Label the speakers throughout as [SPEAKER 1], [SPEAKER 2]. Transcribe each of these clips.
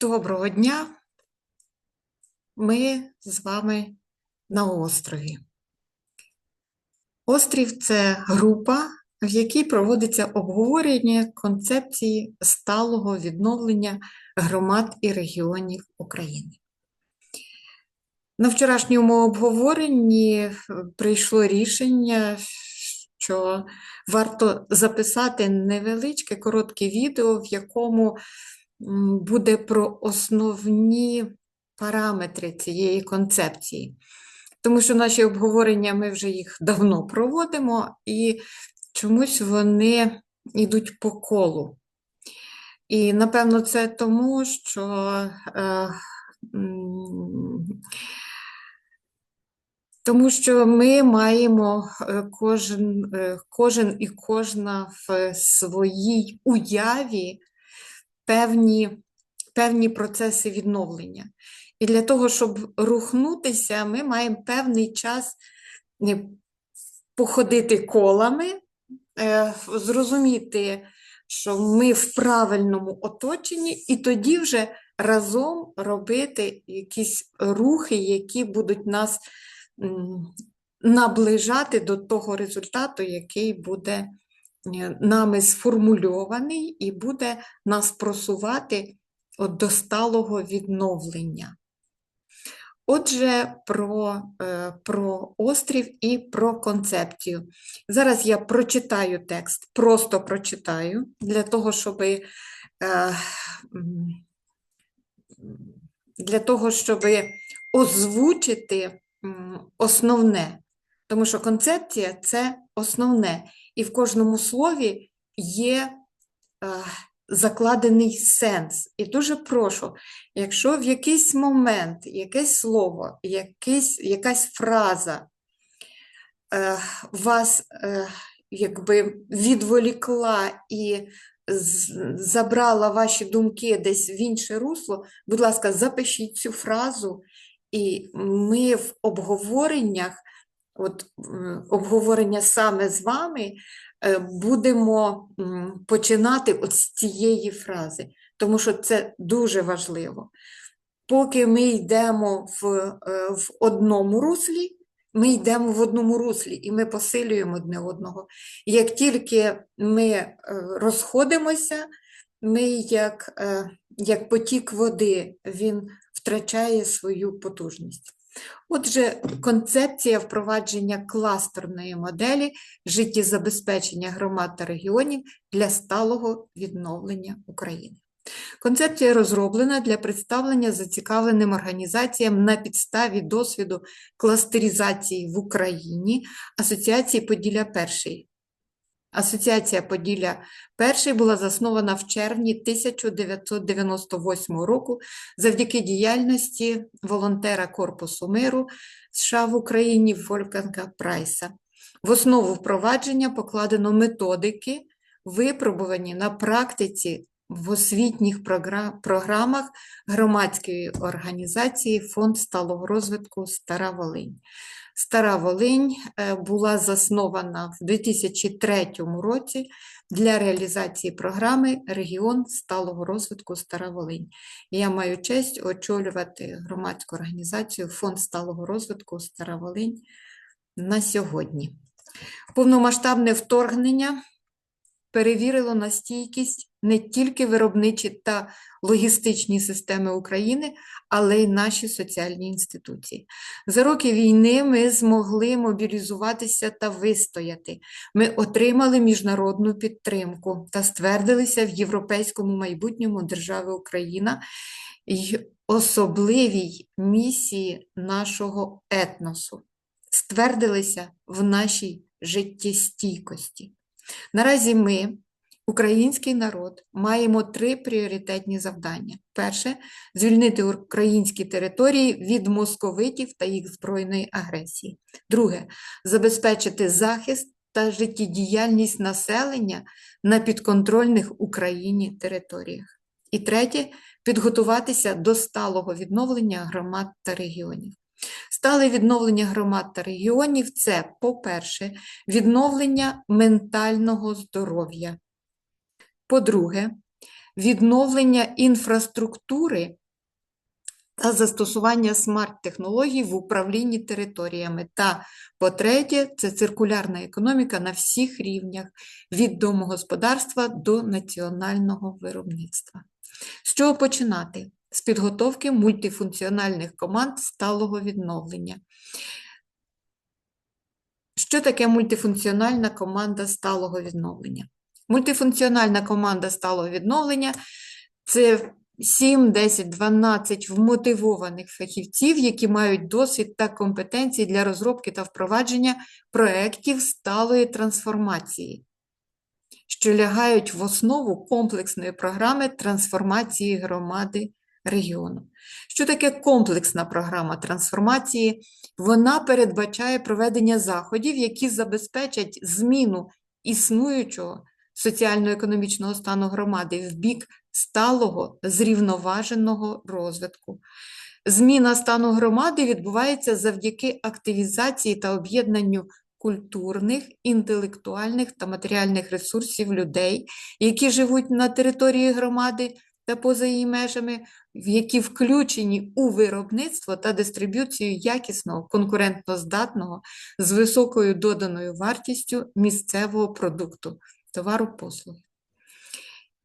[SPEAKER 1] Доброго дня. Ми з вами на острові. Острів це група, в якій проводиться обговорення концепції сталого відновлення громад і регіонів України. На вчорашньому обговоренні е, прийшло рішення, що варто записати невеличке коротке відео, в якому буде про основні параметри цієї концепції. Тому що наші обговорення ми вже їх давно проводимо, і чомусь вони йдуть по колу. І напевно це тому, що е, тому що ми маємо е, кожен, е, кожен і кожна в своїй уяві певні, певні процеси відновлення. І для того, щоб рухнутися, ми маємо певний час е, походити колами, е, зрозуміти, що ми в правильному оточенні, і тоді вже разом робити якісь рухи, які будуть нас наближати до того результату, який буде нами сформульований і буде нас просувати от до сталого відновлення. Отже, про, е, про острів і про концепцію. Зараз я прочитаю текст, просто прочитаю, для того, щоб, е, для того, щоб озвучити основне. Тому що концепція це основне, і в кожному слові є е, закладений сенс. І дуже прошу, якщо в якийсь момент якесь слово, якийсь, якась фраза е, вас е, якби відволікла і забрала ваші думки десь в інше русло, будь ласка, запишіть цю фразу, і ми в обговореннях, от обговорення саме з вами, е, будемо починати от з цієї фрази, тому що це дуже важливо. Поки ми йдемо в, е, в одному руслі, ми йдемо в одному руслі і ми посилюємо одне одного. Як тільки ми е, розходимося, ми як, е, як потік води, він втрачає свою потужність. Отже, концепція впровадження кластерної моделі життєзабезпечення громад та регіонів для сталого відновлення України. Концепція розроблена для представлення зацікавленим організаціям на підставі досвіду кластеризації в Україні Асоціації Поділля Перший. Асоціація Поділля Перший була заснована в червні 1998 року завдяки діяльності волонтера Корпусу миру США в Україні Вольфганга Прайса. В основу впровадження покладено методики, випробувані на практиці в освітніх програмах громадської організації Фонд сталого розвитку Стара Волинь. Стара Волинь е, була заснована в 2003 році для реалізації програми Регіон сталого розвитку Стара Волинь. Я маю честь очолювати громадську організацію Фонд сталого розвитку Стара Волинь на сьогодні. Повномасштабне вторгнення перевірило на стійкість не тільки виробничі та логістичні системи України, але й наші соціальні інституції. За роки війни ми змогли мобілізуватися та вистояти. Ми отримали міжнародну підтримку та ствердилися в європейському майбутньому держави Україна й особливій місії нашого етносу. Ствердилися в нашій життєстійкості. Наразі ми, український народ, маємо три пріоритетні завдання. Перше звільнити українські території від московитів та їх збройної агресії. Друге забезпечити захист та життєдіяльність населення на підконтрольних Україні територіях. І третє підготуватися до сталого відновлення громад та регіонів. Стале відновлення громад та регіонів це, по-перше, відновлення ментального здоров'я. По-друге, відновлення інфраструктури та застосування смарт-технологій в управлінні територіями. Та, по-третє, це циркулярна економіка на всіх рівнях від домогосподарства до національного виробництва. З чого починати? З підготовки мультифункціональних команд сталого відновлення. Що таке мультифункціональна команда сталого відновлення? Мультифункціональна команда сталого відновлення це 7, 10, 12 вмотивованих фахівців, які мають досвід та компетенції для розробки та впровадження проєктів сталої трансформації, що лягають в основу комплексної програми трансформації громади регіону. Що таке комплексна програма трансформації? Вона передбачає проведення заходів, які забезпечать зміну існуючого соціально-економічного стану громади в бік сталого зрівноваженого розвитку. Зміна стану громади відбувається завдяки активізації та об'єднанню культурних, інтелектуальних та матеріальних ресурсів людей, які живуть на території громади та поза її межами, які включені у виробництво та дистриб'юцію якісного, конкурентноздатного, з високою доданою вартістю місцевого продукту, товару послуги.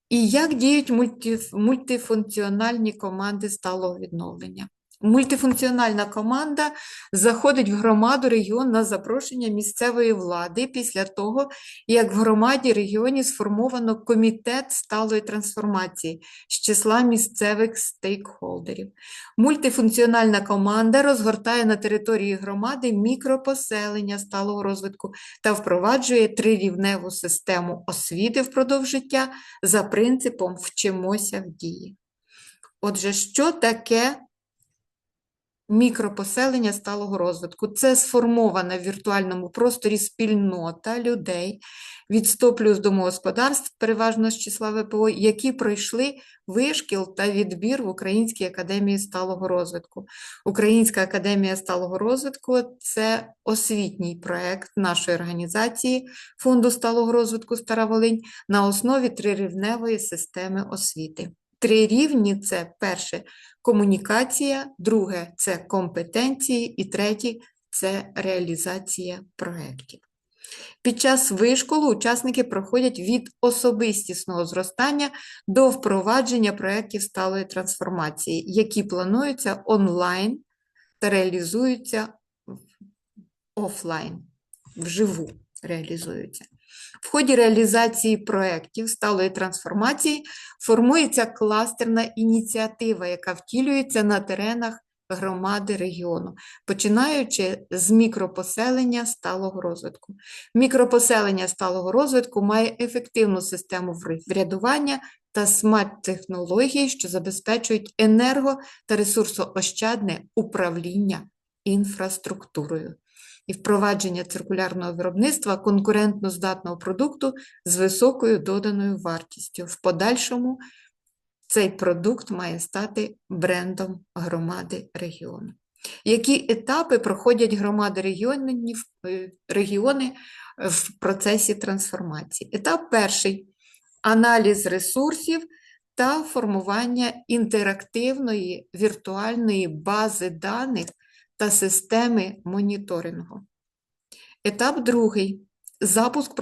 [SPEAKER 1] І як діють мульти- мультифункціональні команди сталого відновлення? Мультифункціональна команда заходить в громаду регіон на запрошення місцевої влади після того, як в громаді регіоні сформовано комітет сталої трансформації з числа місцевих стейкхолдерів. Мультифункціональна команда розгортає на території громади мікропоселення сталого розвитку та впроваджує трирівневу систему освіти впродовж життя за принципом вчимося в дії. Отже, що таке мікропоселення сталого розвитку? Це сформована в віртуальному просторі спільнота людей від 100 плюс домогосподарств, переважно з числа ВПО, які пройшли вишкіл та відбір в Українській академії сталого розвитку. Українська академія сталого розвитку це освітній проект нашої організації Фонду сталого розвитку Стара Волинь на основі трирівневої системи освіти. Три рівні це перше комунікація, друге це компетенції, і третє це реалізація проєктів. Під час вишколу учасники проходять від особистісного зростання до впровадження проєктів сталої трансформації, які плануються онлайн та реалізуються офлайн, вживу реалізуються. В ході реалізації проєктів сталої трансформації формується кластерна ініціатива, яка втілюється на теренах громади регіону, починаючи з мікропоселення сталого розвитку. Мікропоселення сталого розвитку має ефективну систему врядування та смарт-технології, що забезпечують енерго та ресурсоощадне управління інфраструктурою і впровадження циркулярного виробництва конкурентноздатного продукту з високою доданою вартістю. В подальшому цей продукт має стати брендом громади регіону. Які етапи проходять громади регіонів, е, регіони в процесі трансформації? Етап перший аналіз ресурсів та формування інтерактивної віртуальної бази даних та системи моніторингу. Етап другий запуск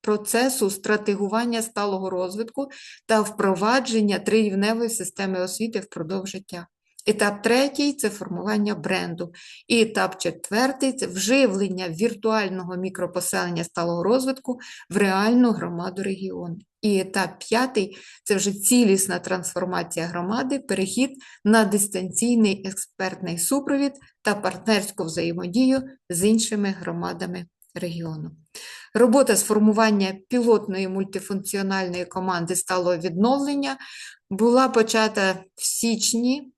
[SPEAKER 1] процесу, стратегування сталого розвитку та впровадження трирівневої системи освіти впродовж життя. Етап третій це формування бренду. І етап четвертий це вживлення віртуального мікропоселення сталого розвитку в реальну громаду регіону. І етап п'ятий це вже цілісна трансформація громади, перехід на дистанційний експертний супровід та партнерську взаємодію з іншими громадами регіону. Робота з формування пілотної мультифункціональної команди сталого відновлення була почата в січні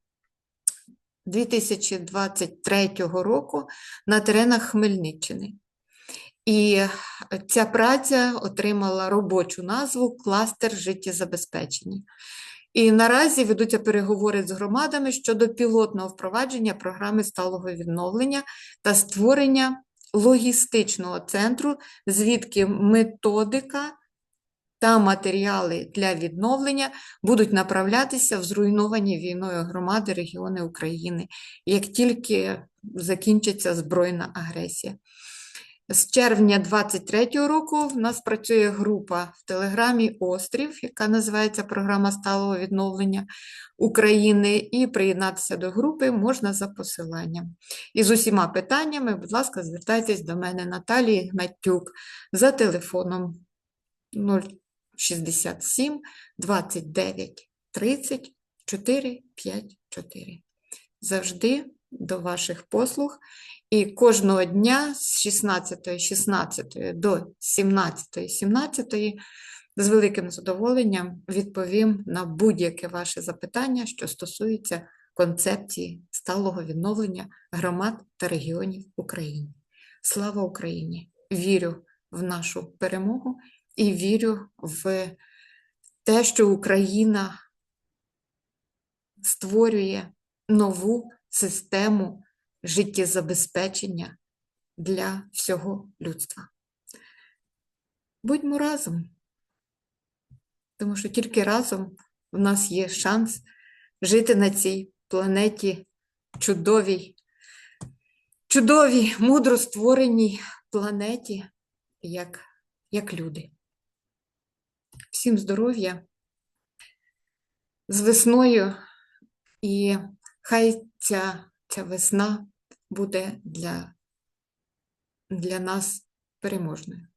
[SPEAKER 1] 2023 року на теренах Хмельниччини. І ця праця отримала робочу назву Кластер життєзабезпечення. І наразі ведуться переговори з громадами щодо пілотного впровадження програми сталого відновлення та створення логістичного центру, звідки методика та матеріали для відновлення будуть направлятися в зруйновані війною громади регіони України, як тільки закінчиться збройна агресія. З червня 23-го року в нас працює група в Телеграмі Острів, яка називається Програма сталого відновлення України, і приєднатися до групи можна за посиланням. І з усіма питаннями, будь ласка, звертайтесь до мене Наталії Гнатюк за телефоном 067 29 30 454. Завжди до ваших послуг. І кожного дня з 16.16 до 17.17 з великим задоволенням відповім на будь-яке ваше запитання, що стосується концепції сталого відновлення громад та регіонів України. Слава Україні! Вірю в нашу перемогу і вірю в те, що Україна створює нову систему життєзабезпечення для всього людства. Будьмо разом, тому що тільки разом в нас є шанс жити на цій планеті чудовій, чудовій, мудро створеній планеті, як, як люди. Всім здоров'я з весною, і хай ця, ця весна буде для, для нас переможною.